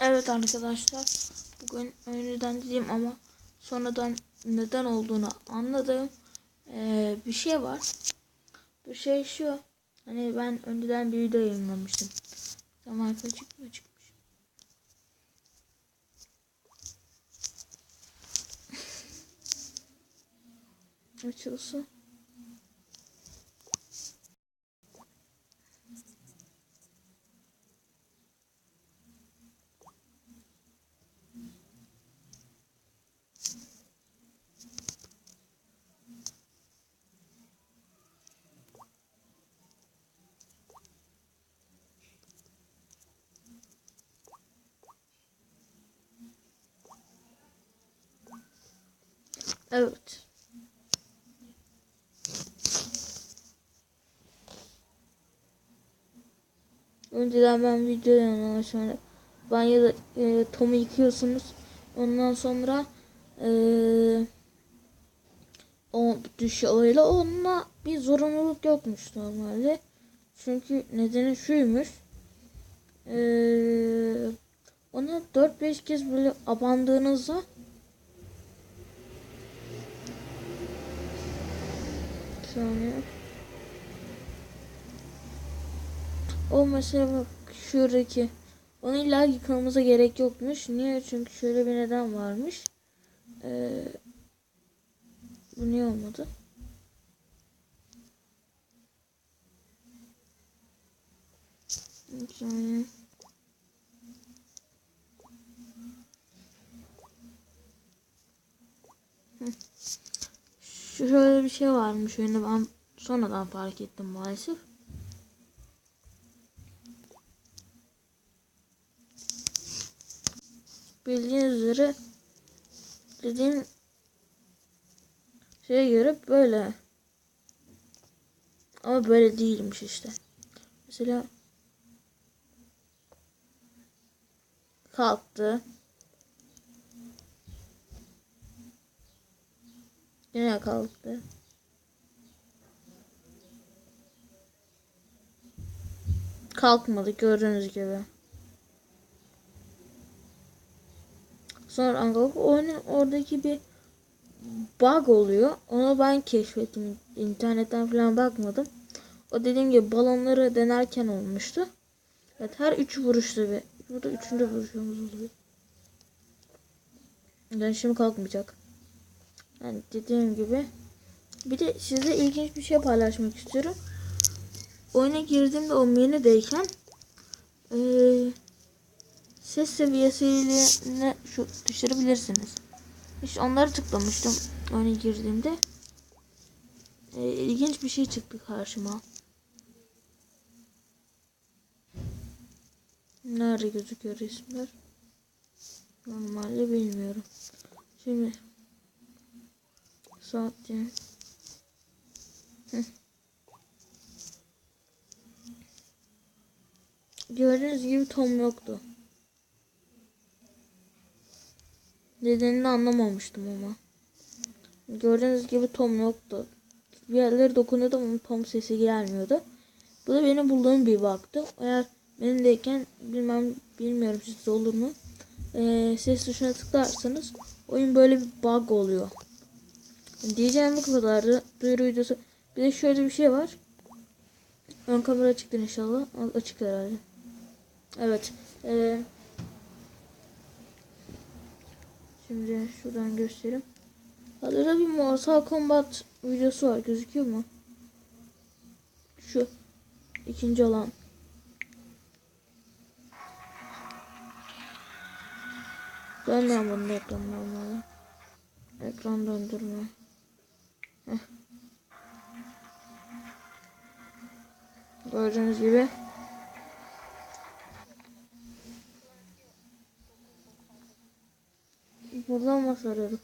Evet arkadaşlar. Bugün önceden dedim ama sonradan neden olduğunu anladığım eee, bir şey var. Bu şey şu. Hani ben önceden bir video yayınlamıştım. Tamam açık mı çıkmış? Açılsın. Evet. Önceden ben videodan sonra banyoda e, Tom'u yıkıyorsunuz. Ondan sonra e, o düşüyoruyla onunla bir zorunluluk yokmuş normalde. Çünkü nedeni şuymuş. E, onu 4-5 kez böyle abandığınızda saniye. O mesela bak şuradaki. Onu illa yıkamamıza gerek yokmuş. Niye? Çünkü şöyle bir neden varmış. Ee, bu niye olmadı? Saniye. Hı. Şöyle bir şey varmış. Yani ben sonradan fark ettim maalesef. Bildiğiniz üzere dediğim şeye göre böyle. Ama böyle değilmiş işte. Mesela kalktı. Yine kalktı. Kalkmadı gördüğünüz gibi. Sonra kalkıp oyunun oradaki bir bug oluyor. Onu ben keşfettim. İnternetten falan bakmadım. O dediğim gibi balonları denerken olmuştu. Evet her üç vuruşta bir. Burada üçüncü vuruşumuz oluyor. Yani şimdi kalkmayacak. Yani dediğim gibi. Bir de size ilginç bir şey paylaşmak istiyorum. Oyuna girdiğimde o menüdeyken eee ses seviyesiyle şu düşürebilirsiniz. İşte onları tıklamıştım oyuna girdiğimde. Ee, ilginç bir şey çıktı karşıma. Nerede gözüküyor resimler? Normalde bilmiyorum. Şimdi yani. Heh. Gördüğünüz gibi Tom yoktu. Nedenini anlamamıştım ama. Gördüğünüz gibi Tom yoktu. Bir yerlere dokunuyordum ama Tom sesi gelmiyordu. Bu da benim bulduğum bir baktı. Eğer benimdeyken bilmem bilmiyorum sizde olur mu? Ee, ses tuşuna tıklarsanız oyun böyle bir bug oluyor. Diyeceğim bu kadardı. Duyuru videosu. Bir de şöyle bir şey var. Ön kamera açıktır inşallah. Açık herhalde. Evet. Ee, şimdi şuradan göstereyim. Hazırda bir Mortal Kombat videosu var. Gözüküyor mu? Şu ikinci olan. Dönmem bunun ekranı. Ekran döndürme. Gördüğünüz gibi Buradan mı sarıyorduk?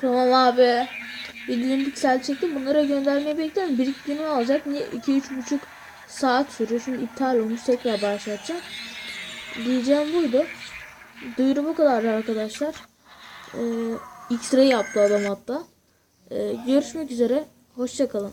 Tamam abi. Bildiğim piksel çektim. Bunlara göndermeyi bekliyorum. Biriktirme alacak. Niye 2-3,5 saat sürüyor. Şimdi iptal olmuş. Tekrar başlatacağım. Diyeceğim buydu. Duyuru bu kadar arkadaşlar. Ee, X-ray yaptı adam hatta. Ee, görüşmek üzere. Hoşçakalın.